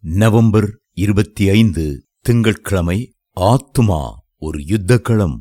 November இருபத்தி ஐந்து திங்கட்கிழமை ஆத்துமா ஒரு யுத்தக்களம்.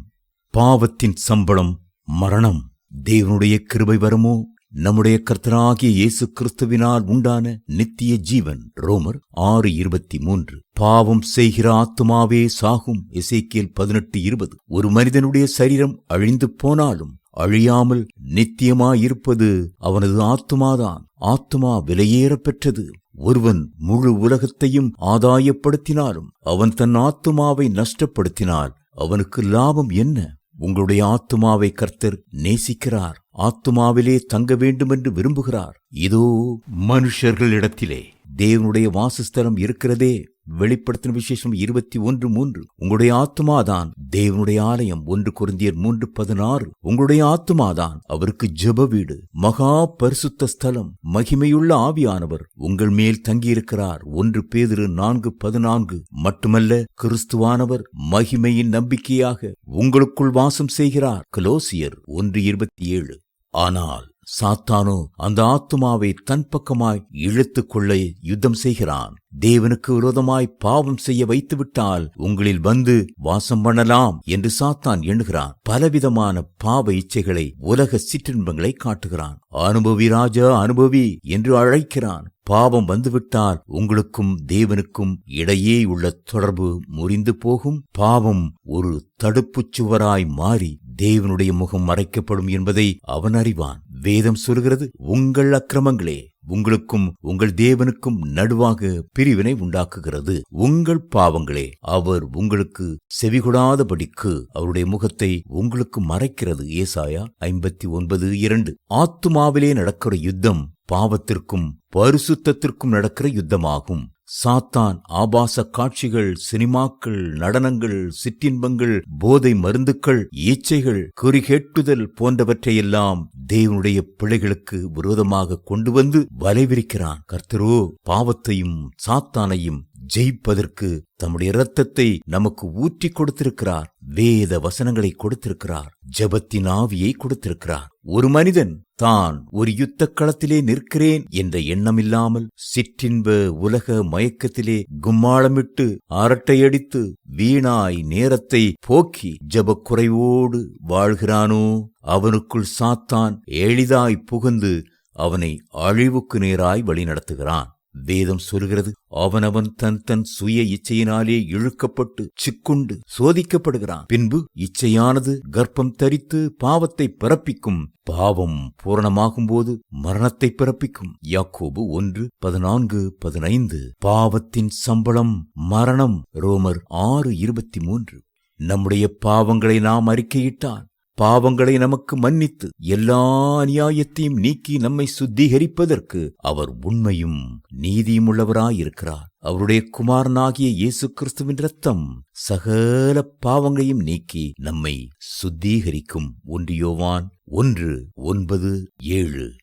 பாவத்தின் சம்பளம் மரணம். தேவனுடைய கிருபை வருமோ? நம்முடைய கர்த்தராகிய இயேசு கிறிஸ்துவினால் உண்டான நித்திய ஜீவன். ரோமர் ஆறு இருபத்தி மூன்று. பாவம் செய்கிற ஆத்துமாவே சாகும். இசைக்கியல் பதினெட்டு இருபது. ஒரு மனிதனுடைய சரீரம் அழிந்து போனாலும் அழியாமல் நித்தியமாயிருப்பது அவனது ஆத்துமாதான். ஆத்துமா விலையேற பெற்றது ஒருவன் முழு உலகத்தையும் ஆதாயப்படுத்தினாலும் அவன் தன் ஆத்துமாவை நஷ்டப்படுத்தினால் அவனுக்கு லாபம் என்ன? உங்களுடைய ஆத்துமாவை கர்த்தர் நேசிக்கிறார். ஆத்துமாவிலே தங்க வேண்டுமென்று விரும்புகிறார். இதோ மனுஷர்களிடத்திலே தேவனுடைய வாசஸ்தலம் இருக்கிறதே. வெளிப்படுத்தின விசேஷம் இருபத்தி ஒன்று மூன்று. உங்களுடைய ஆத்மாதான் தேவனுடைய ஆலயம் ஒன்று குருந்தியர் மூன்று பதினாறு. உங்களுடைய ஆத்மாதான் அவருக்கு ஜெப வீடு மகா பரிசுத்த ஸ்தலம் மகிமையுள்ள ஆவியானவர். உங்கள் மேல் தங்கியிருக்கிறார். ஒன்று பேதிரு நான்கு பதினான்கு. மட்டுமல்ல கிறிஸ்துவானவர் மகிமையின் நம்பிக்கையாக உங்களுக்குள் வாசம் செய்கிறார். கலோசியர் ஒன்று இருபத்தி ஏழு. ஆனால் சாத்தானோ அந்த ஆத்துமாவை தன் பக்கமாய் இழுத்துக் கொள்ள யுத்தம் செய்கிறான். தேவனுக்கு விரோதமாய் பாவம் செய்ய வைத்துவிட்டால் உங்களில் வந்து வாசம் பண்ணலாம் என்று சாத்தான் எண்ணுகிறான். பலவிதமான பாவ இச்சைகளை உலக சிற்றின்பங்களை காட்டுகிறான். அனுபவி ராஜா அனுபவி என்று அழைக்கிறான். பாவம் வந்துவிட்டால் உங்களுக்கும் தேவனுக்கும் இடையே உள்ள தொடர்பு முறிந்து போகும். பாவம் ஒரு தடுப்புச் சுவராய் மாறி தேவனுடைய முகம் மறைக்கப்படும் என்பதை அவன் அறிவான். வேதம் சொல்கிறது உங்கள் அக்கிரமங்களே உங்களுக்கும் உங்கள் தேவனுக்கும் நடுவாக பிரிவினை உண்டாக்குகிறது. உங்கள் பாவங்களே அவர் உங்களுக்கு செவிகொடாதபடிக்கு அவருடைய முகத்தை உங்களுக்கு மறைக்கிறது. ஏசாயா ஐம்பத்தி ஒன்பது இரண்டு. ஆத்துமாவிலே நடக்கிற யுத்தம் பாவத்திற்கும் பரிசுத்தத்திற்கும் நடக்கிற யுத்தமாகும். சாத்தான் ஆபாச காட்சிகள் சினிமாக்கள் நடனங்கள் சிற்றின்பங்கள் போதை மருந்துக்கள் ஈச்சைகள் குறிகேட்டுதல் போன்றவற்றையெல்லாம் தேவனுடைய பிள்ளைகளுக்கு விரோதமாக கொண்டு வந்து வலைவிரிக்கிறான். கர்த்தரோ பாவத்தையும் சாத்தானையும் ஜெயிப்பதற்கு தம்முடைய இரத்தத்தை நமக்கு ஊற்றி கொடுத்திருக்கிறார். வேத வசனங்களை கொடுத்திருக்கிறார். ஜபத்தின் ஆவியை கொடுத்திருக்கிறார். ஒரு மனிதன் தான் ஒரு யுத்த களத்திலே நிற்கிறேன் என்ற எண்ணமில்லாமல் சிற்றின்ப உலக மயக்கத்திலே கும்மாளமிட்டு அரட்டையடித்து வீணாய் நேரத்தை போக்கி ஜப குறைவோடு வாழ்கிறானோ? அவனுக்குள் சாத்தான் எளிதாய் புகுந்து அவனை அழிவுக்கு நேராய் வழிநடத்துகிறான். வேதம் சொல்கிறது அவனவன் தன் தன் சுய இச்சையினாலே இழுக்கப்பட்டு சிக்குண்டு சோதிக்கப்படுகிறான். பின்பு இச்சையானது கர்ப்பம் தரித்து பாவத்தை பிறப்பிக்கும் பாவம் பூரணமாகும்போது மரணத்தை பிறப்பிக்கும். யாக்கோபு ஒன்று பதினான்கு பதினைந்து. பாவத்தின் சம்பளம் மரணம். ரோமர் ஆறு இருபத்தி மூன்று. நம்முடைய பாவங்களை நாம் அறிக்கையிட்டால் பாவங்களை நமக்கு மன்னித்து எல்லா அநியாயத்தையும் நீக்கி நம்மை சுத்திகரிப்பதற்கு அவர் உண்மையும் நீதியும் உள்ளவராயிருக்கிறார். அவருடைய குமாரனாகிய இயேசு கிறிஸ்துவின் ரத்தம் சகல பாவங்களையும் நீக்கி நம்மை சுத்திகரிக்கும். ஒன்றியோவான் ஒன்று ஒன்பது ஏழு.